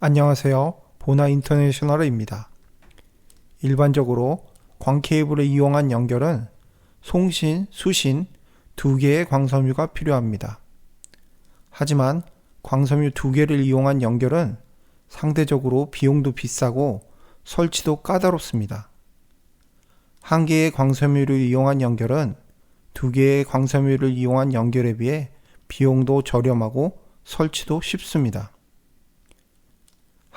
안녕하세요. 보나 인터내셔널입니다. 일반적으로 광 케이블을 이용한 연결은 송신, 수신 두 개의 광섬유가 필요합니다. 하지만 광섬유 두 개를 이용한 연결은 상대적으로 비용도 비싸고 설치도 까다롭습니다. 한 개의 광섬유를 이용한 연결은 두 개의 광섬유를 이용한 연결에 비해 비용도 저렴하고 설치도 쉽습니다.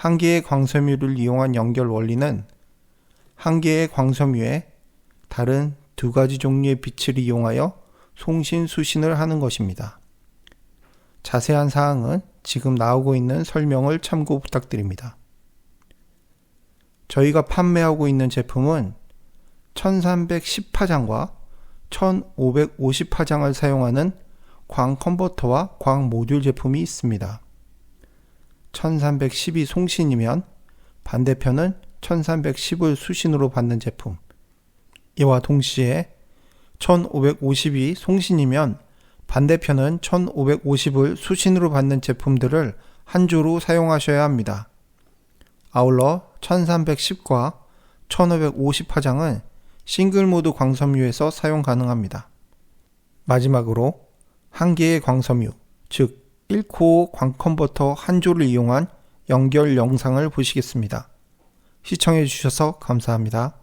한 개의 광섬유를 이용한 연결 원리는 한 개의 광섬유에 다른 두 가지 종류의 빛을 이용하여 송신 수신을 하는 것입니다. 자세한 사항은 지금 나오고 있는 설명을 참고 부탁드립니다. 저희가 판매하고 있는 제품은 1310파장과 1550파장을 사용하는 광 컨버터와 광 모듈 제품이 있습니다. 1310이 송신이면 반대편은 1310을 수신으로 받는 제품. 이와 동시에 1550이 송신이면 반대편은 1550을 수신으로 받는 제품들을 한 주로 사용하셔야 합니다. 아울러 1310과 1550화장은 싱글 모드 광섬유에서 사용 가능합니다. 마지막으로 한 개의 광섬유, 즉 1코어 광컨버터 한 조를 이용한 연결 영상을 보시겠습니다. 시청해 주셔서 감사합니다.